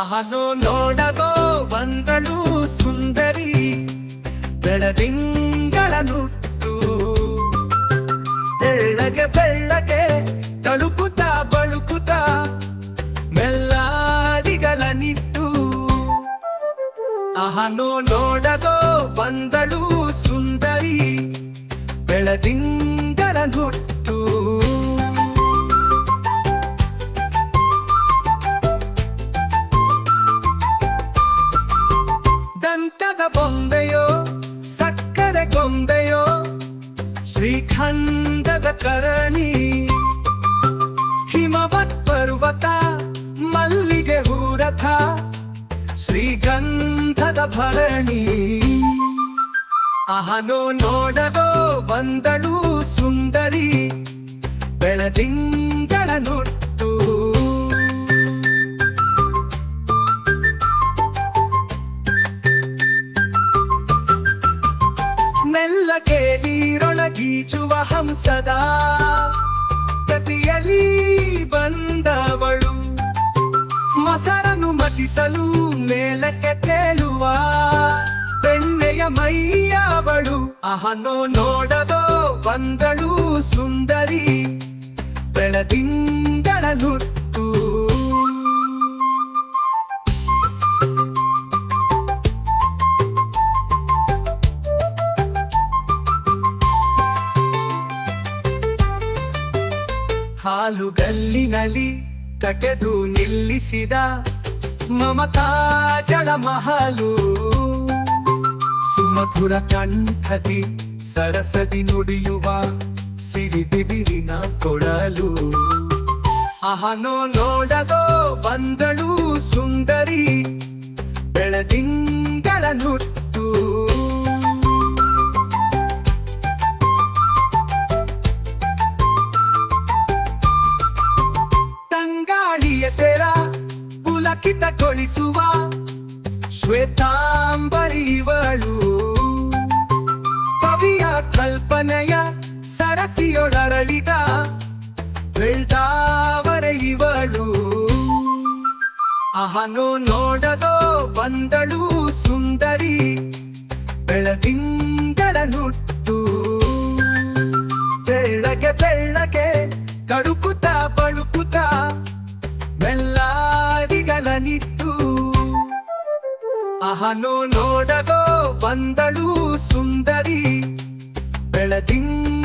ಅವನು ನೋಡಗೋ ಬಂದಳು ಸುಂದರಿ ಬೆಳದಿಂಗಳ ನುಟ್ಟು ಬೆಳ್ಳಗೆ ಬೆಳ್ಳಗೆ ತಳುಕುತ್ತ ಬಳುಕುತ್ತ ಮೆಲ್ಲಾಡಿಗಳ ನಿಟ್ಟು ಅಹನು ನೋಡಗೋ ಬಂದಳು ಸುಂದರಿ ಬೆಳದಿಂಗಳ ನುಟ್ಟು ಶ್ರೀಖಂಡದ ಕರಣಿ ಹಿಮವತ್ ಪರ್ವತ ಮಲ್ಲಿಗೆ ಹೂರಥ ಶ್ರೀಗಂಧದ ಭರಣಿ. ಅಹನೋ ನೋಡಗೋ ಬಂದಳು ಸುಂದರಿ ಬೆಳದಿಂಗಳ ನೀರೊಳಗೀಚುವ ಪ್ರತಿಯಲ್ಲಿ ಬಂದವಳು. ಮೊಸರನ್ನು ಮತಿಸಲು ಮೇಲಕ್ಕೆ ತೇಲುವ ಬೆಣ್ಣೆಯ ಮೈಯವಳು. ಅಹನೋ ನೋಡದೋ ಬಂದಳು ಸುಂದರಿ. ಬೆಳದಿಂಗಳ ಹಾಲುಗಲ್ಲಿನಲ್ಲಿ ಕಟೆದು ನಿಲ್ಲಿಸಿದ ಮಮತಾ ಜಳ ಮಹಾಲು ಸುಮಧುರ ಕಂಠದಿ ಸರಸದಿ ನುಡಿಯುವ ಸಿರಿದಿರಿನ ಕೊಡಲು ಅಹನೋ ನೋಡದೋ ಬಂದಳು ಸುಂದರಿ ಬೆಳದಿಂಗಳ ನುಟ್ಟು ಪುಲಕಿತಗೊಳಿಸುವ ಶ್ವೇತಾಂಬರಿವಳು. ಕವಿಯ ಕಲ್ಪನೆಯ ಸರಸಿಯೊಳರಳಿದ ಬೆಳ್ದಾವರ ಅಹನು ನೋಡದೋ ಬಂದಳು ಸುಂದರಿ ಬೆಳದಿಂಗಳ ನುಟ್ಟು. ಬೆಳ್ಳಗೆ ಬೆಳ್ಳಗೆ ಕಡುಕುತ ಬಳುಕುತ ಅಹನು ನೋಡಗೋ ಬಂದಳು ಸುಂದರಿ ಬೆಳದಿಂಗಳ